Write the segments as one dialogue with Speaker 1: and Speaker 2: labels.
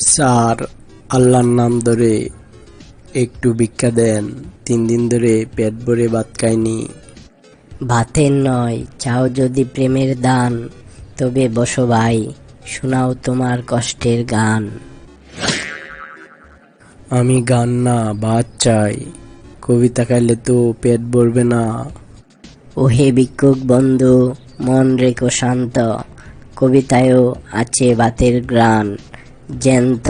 Speaker 1: Sir আল্লাহর নাম ধরে একটু ভিক্ষা দেন। তিন দিন ধরে পেট ভরে ভাত খাইনি।
Speaker 2: ভাতের নয় চাও যদি প্রেমের দান তবে বসো ভাই শোনাও তোমার কষ্টের গান।
Speaker 1: আমি গান না ভাত চাই। কবিতা খাইলে তো পেট ভরবে না।
Speaker 2: ওহে ভিক্ষুক বন্ধু মন রেখো শান্ত। কবিতায়ও আছে ভাতের গ্রান জ্যান্ত।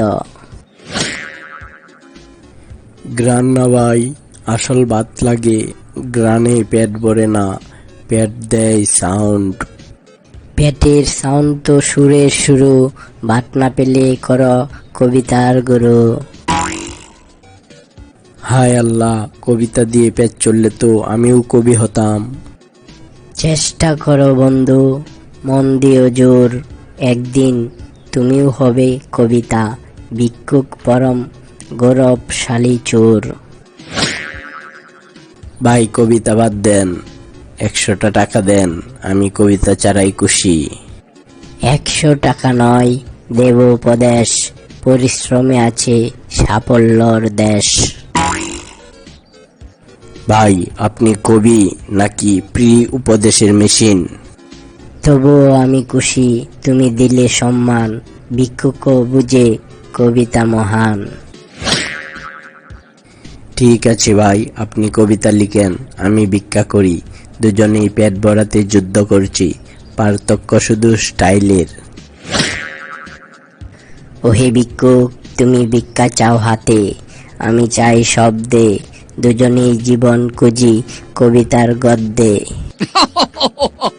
Speaker 1: গ্রান না ভাই আসল বাত লাগে গ্রানে পেট ভরে না পেট দেয় সাউন্ড।
Speaker 2: পেটের সাউন্ড তো সুরের শুরু ভাত না পেলে কর কবিতার গুরু।
Speaker 1: হায় আল্লাহ কবিতা দিয়ে পেট চললে তো আমিও কবি হতাম।
Speaker 2: চেষ্টা করো বন্ধু মন দিও জোর একদিন তুমিও হবে কবিতা ভিক্ষুক পরম গৌরবশালী চোর।
Speaker 1: ভাই কবিতা বাদ দেন। একশোটা টাকা দেন আমি কবিতা চারাই খুশি।
Speaker 2: একশো টাকা নয় দেব উপদেশ পরিশ্রমে আছে সাফল্যর দেশ।
Speaker 1: ভাই আপনি কবি নাকি প্রি উপদেশের মেশিন?
Speaker 2: তবুও আমি খুশি তুমি দিলে সম্মান ভিক্ষুক বুঝে কবিতা মহান।
Speaker 1: ঠিক আছে ভাই আপনি কবিতা লিখেন আমি ভিক্ষা করি। দুজনেই পেট ভরাতে যুদ্ধ করছি পার্থক্য শুধু স্টাইলের।
Speaker 2: ওহে ভিক্ষুক তুমি ভিক্ষা চাও হাতে আমি চাই শব্দে দুজনেই জীবন খুঁজি কবিতার গদ্যে।